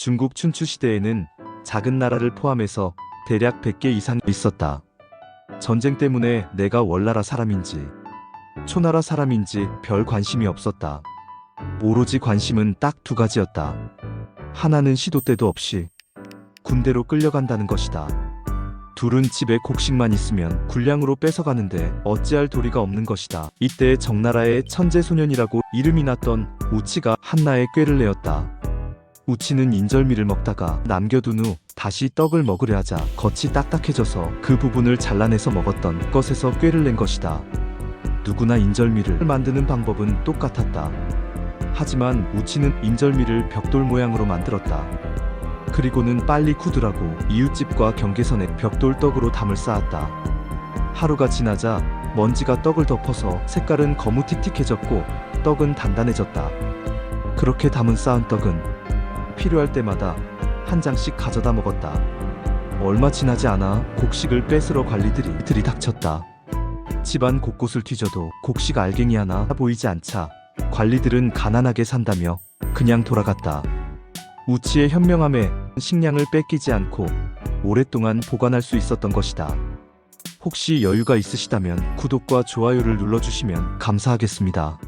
중국 춘추 시대에는 작은 나라를 포함해서 대략 100개 이상 있었다. 전쟁 때문에 내가 월나라 사람인지 초나라 사람인지 별 관심이 없었다. 오로지 관심은 딱 두 가지였다. 하나는 시도 때도 없이 군대로 끌려간다는 것이다. 둘은 집에 곡식만 있으면 군량으로 뺏어가는데 어찌할 도리가 없는 것이다. 이때 정나라의 천재 소년이라고 이름이 났던 우치가 한나의 꾀를 내었다. 우치는 인절미를 먹다가 남겨둔 후 다시 떡을 먹으려 하자 겉이 딱딱해져서 그 부분을 잘라내서 먹었던 것에서 꾀를 낸 것이다. 누구나 인절미를 만드는 방법은 똑같았다. 하지만 우치는 인절미를 벽돌 모양으로 만들었다. 그리고는 빨리 쿠드라고 이웃집과 경계선에 벽돌떡으로 담을 쌓았다. 하루가 지나자 먼지가 떡을 덮어서 색깔은 거무틱틱해졌고 떡은 단단해졌다. 그렇게 담은 쌓은 떡은 필요할 때마다 한 장씩 가져다 먹었다. 얼마 지나지 않아 곡식을 뺏으러 관리들이 들이 닥쳤다. 집안 곳곳을 뒤져도 곡식 알갱이 하나 보이지 않자 관리들은 가난하게 산다며 그냥 돌아갔다. 우치의 현명함에 식량을 뺏기지 않고 오랫동안 보관할 수 있었던 것이다. 혹시 여유가 있으시다면 구독과 좋아요를 눌러주시면 감사하겠습니다.